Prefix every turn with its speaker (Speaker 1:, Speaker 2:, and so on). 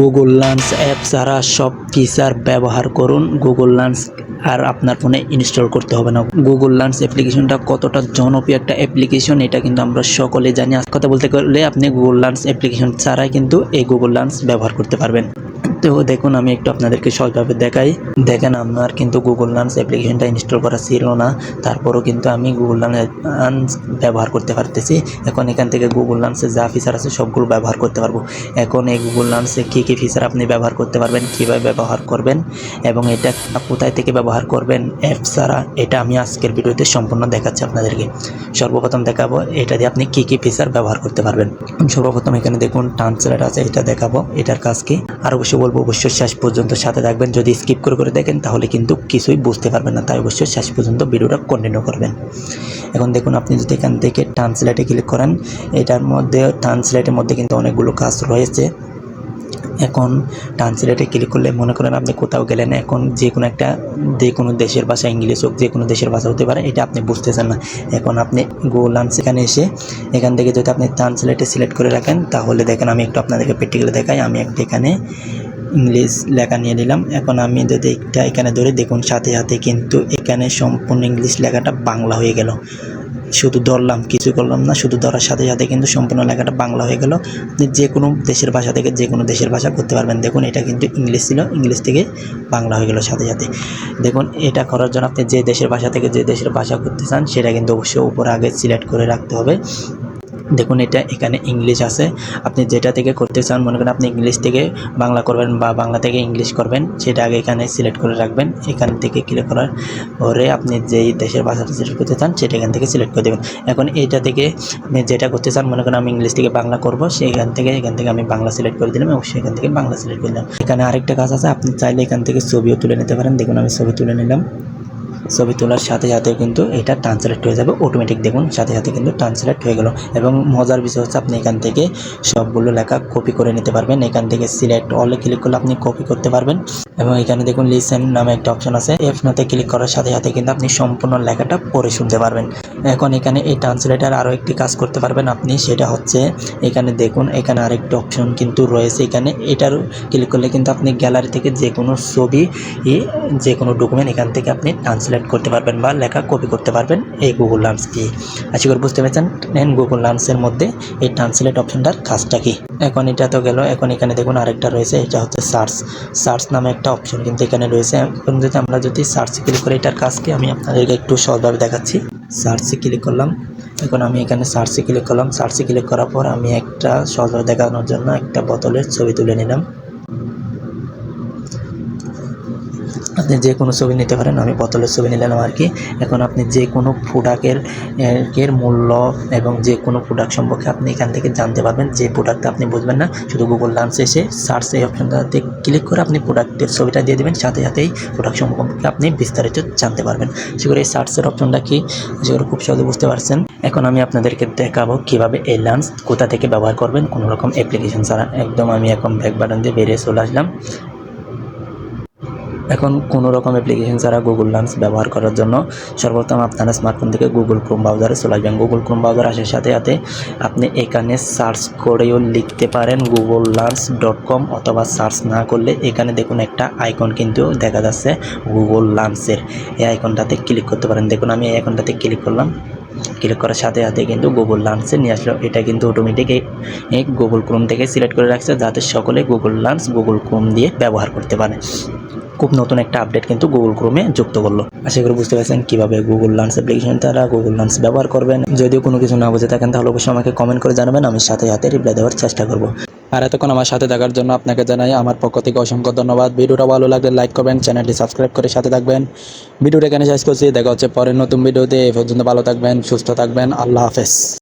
Speaker 1: Google Lance app ছাড়া সব feature ব্যবহার করুন। গুগল লান্স আর আপনার ফোনে ইনস্টল করতে হবে না। গুগল লান্স অ্যাপ্লিকেশনটা কতটা জনপ্রিয় একটা অ্যাপ্লিকেশন এটা কিন্তু আমরা সকলে জানি। কথা বলতে গেলে আপনি গুগল লান্স অ্যাপ্লিকেশন ছাড়াই কিন্তু এই গুগল লান্স ব্যবহার করতে পারবেন। তো দেখুন, আমি একটু আপনাদেরকে সহজভাবে দেখাই। দেখেন, আমার কিন্তু গুগল লান্স অ্যাপ্লিকেশনটা ইনস্টল করা ছিল না। তারপরও কিন্তু আমি গুগল লান্স ব্যবহার করতে পারতেছি। এখন এখান থেকে গুগল লান্সে যা ফিচার আছে সবগুলো ব্যবহার করতে পারব। এখন এই গুগল লান্সে কী কী ফিচার আপনি ব্যবহার করতে পারবেন, কীভাবে ব্যবহার করবেন এবং এটা কোথায় থেকে ব্যবহার করবেন অ্যাপ ছাড়া এটা আমি আজকের ভিডিওতে সম্পূর্ণ দেখাচ্ছি আপনাদেরকে। সর্বপ্রথম দেখাবো, এটা দিয়ে আপনি কী কী ফিচার ব্যবহার করতে পারবেন। সর্বপ্রথম এখানে দেখুন ট্রান্সলেট আছে, এটা দেখাবো। এটার কাজ কি? আর অবশ্যই বলব। অবশ্যই শেষ পর্যন্ত সাথে থাকবেন। যদি স্কিপ করে করে দেখেন, তাহলে কিন্তু কিছুই বুঝতে পারবেন না। তাই অবশ্যই শেষ পর্যন্ত ভিডিওটা কন্টিনিউ করবেন। এখন দেখুন, আপনি যদি এখান থেকে ট্রান্সলেটে ক্লিক করেন, এটার মধ্যে ট্রান্সলেটের মধ্যে কিন্তু অনেকগুলো কাজ রয়েছে। এখন ট্রান্সলেটে ক্লিক করলে মনে করেন আপনি কোথাও গেলেন, এখন যে কোনো একটা, যে কোনো দেশের ভাষা, ইংলিশ হোক, যে কোনো দেশের ভাষা হতে পারে, এটা আপনি বুঝতেছেন না। এখন আপনি গোলান সেখানে এসে, এখান থেকে যদি আপনি ট্রান্সলেটে সিলেক্ট করে রাখেন, তাহলে দেখেন আমি একটু আপনাদেরকে প্র্যাকটিক্যালি দেখাই। আমি একটা এখানে ইংলিশ লেখা নিয়ে নিলাম। এখন আমি যদি এটা এখানে ধরে, দেখুন সাথে সাথে কিন্তু এখানে সম্পূর্ণ ইংলিশ লেখাটা বাংলা হয়ে গেল। শুধু ধরলাম, কিছু করলাম না, শুধু ধরার সাথে সাথে কিন্তু সম্পূর্ণ লেখাটা বাংলা হয়ে গেল। যে কোনো দেশের ভাষা থেকে যে কোনো দেশের ভাষা করতে পারবেন। দেখুন, এটা কিন্তু ইংলিশ ছিল, ইংলিশ থেকে বাংলা হয়ে গেল সাথে সাথে। দেখুন, এটা করার জন্য আপনি যে দেশের ভাষা থেকে যে দেশের ভাষা করতে চান, সেটা কিন্তু অবশ্যই উপরে আগে সিলেক্ট করে রাখতে হবে। দেখুন, এটা এখানে ইংলিশ আছে। আপনি যেটা থেকে করতে চান, মনে করেন আপনি ইংলিশ থেকে বাংলা করবেন বা বাংলা থেকে ইংলিশ করবেন, সেটা আগে এখানে সিলেক্ট করে রাখবেন। এখান থেকে ক্লিক করার পরে আপনি যেই দেশের ভাষাটা সিলেক্ট করতে চান, সেটা এখান থেকে সিলেক্ট করে দেবেন। এখন এইটা থেকে আপনি যেটা করতে চান, মনে করেন আমি ইংলিশ থেকে বাংলা করব, সেখান থেকে, এখান থেকে আমি বাংলা সিলেক্ট করে দিলাম এবং সেখান থেকে বাংলা সিলেক্ট করে দিলাম। এখানে আরেকটা কাজ আছে, আপনি চাইলে এখান থেকে ছবিও তুলে নিতে পারেন। দেখুন, আমি ছবি তুলে নিলাম। ছবি তোলার সাথে সাথে কিন্তু এটা ট্রান্সলেট হয়ে যাবে অটোমেটিক দেখুন, সাথে সাথে কিন্তু ট্রান্সলেট হয়ে গেল। এবং মজার বিষয় হচ্ছে আপনি এখান থেকে সবগুলো লেখা কপি করে নিতে পারবেন। এখান থেকে সিলেক্ট অলে ক্লিক করলে আপনি কপি করতে পারবেন। এবং এখানে দেখুন লিসেন নামে একটা অপশন আছে। এফনাতে ক্লিক করার সাথে সাথে কিন্তু আপনি সম্পূর্ণ লেখাটা পড়ে শুনতে পারবেন। এখন এখানে এই ট্রান্সলেটার আরও একটি কাজ করতে পারবেন আপনি, সেটা হচ্ছে এখানে দেখুন, এখানে আরেকটা অপশন কিন্তু রয়েছে। এখানে এটার ক্লিক করলে কিন্তু আপনি গ্যালারি থেকে যে কোনো ছবি যে কোনো ডকুমেন্ট এখান থেকে আপনি ট্রান্সলেট করতে পারবেন বা লেখা কপি করতে পারবেন এই গুগল লান্স দিয়ে আশা করি বুঝতে পেরেছেন? নেন গুগল লান্সের মধ্যে এই ট্রান্সলেট অপশনটার কাজটা কি? এখন এটা তো গেল, এখন এখানে দেখুন আরেকটা রয়েছে, এটা হচ্ছে সার্চ সার্চ নামে একটা অপশন কিন্তু এখানে রয়েছে। এখন যদি আমরা যদি সার্চে ক্লিক করি এটার কাজ কি আমি আপনাদেরকে একটু সহজভাবে দেখাচ্ছি। সার্চে ক্লিক করলাম। এখন আমি এখানে সার্চে ক্লিক করলাম। সার্চে ক্লিক করার পর আমি একটা সহজভাবে দেখানোর জন্য একটা বোতলের ছবি তুলে নিলাম। আপনি যে কোনো ছবি নিতে পারেন, আমি বোতলের ছবি নিলাম আর কি। এখন আপনি যে কোনো প্রোডাক্টের এর মূল্য এবং যে কোনো প্রোডাক্ট সম্পর্কে আপনি এখান থেকে জানতে পারবেন, যে প্রোডাক্টটা আপনি বুঝবেন না, শুধু গুগল লাঞ্চ এসে সার্চ এই অপশনটাতে ক্লিক করে আপনি প্রোডাক্টের ছবিটা দিয়ে দেবেন, সাথে সাথেই প্রোডাক্ট সম্পর্কে আপনি বিস্তারিত জানতে পারবেন। সেগুলো এই সার্চের অপশনটা কি? সেগুলো খুব সহজে বুঝতে পারছেন। এখন আমি আপনাদেরকে দেখাবো কীভাবে এই লাঞ্চ কোথা থেকে ব্যবহার করবেন, কোনো রকম অ্যাপ্লিকেশন ছাড়া। একদম আমি এখন ব্যাক বাটন দিয়ে বেরিয়ে চলে আসলাম। এখন কোনো রকম অ্যাপ্লিকেশন ছাড়া গুগল লান্স ব্যবহার করার জন্য সর্বপ্রথম আপনার স্মার্টফোন থেকে গুগল ক্রোম ব্রাউজারে চলে আসবেন। গুগল ক্রোম ব্রাউজার আসার সাথে সাথে আপনি এখানে সার্চ করেও লিখতে পারেন গুগল লান্স ডট কম অথবা সার্চ না করলে এখানে দেখুন একটা আইকন কিন্তু দেখা যাচ্ছে গুগল লান্সের এই আইকনটাতে ক্লিক করতে পারেন। দেখুন আমি এই আইকনটাতে ক্লিক করলাম। ক্লিক করার সাথে সাথে কিন্তু গুগল লান্সে নিয়ে আসলো। এটা কিন্তু অটোমেটিক এই গুগল ক্রোম থেকে সিলেক্ট করে রাখছে যাতে সকলে গুগল লান্স গুগল ক্রোম দিয়ে ব্যবহার করতে পারে। খুব নতুন একটা আপডেট কিন্তু গুগল ক্রোমে যুক্ত করল। আশা করি বুঝতে পারছেন কীভাবে গুগল লান্স অ্যাপ্লিকেশন তারা গুগল লান্স ব্যবহার করবেন। যদিও কোনো কিছু না বুঝে থাকেন, তাহলে অবশ্যই আমাকে কমেন্ট করে জানাবেন, আমি সাথে সাথে রিপ্লাই দেওয়ার চেষ্টা করব।
Speaker 2: আর এতক্ষণ আমার সাথে থাকার জন্য আপনাকে জানাই আমার পক্ষ থেকে অসংখ্য ধন্যবাদ। ভিডিওটা ভালো লাগলে লাইক করবেন চ্যানেলটি সাবস্ক্রাইব করে সাথে থাকবেন। ভিডিওটা এখানে শেষ করছি, দেখা হচ্ছে পরের নতুন ভিডিওতে। এই পর্যন্ত ভালো থাকবেন, সুস্থ থাকবেন, আল্লাহ হাফেজ।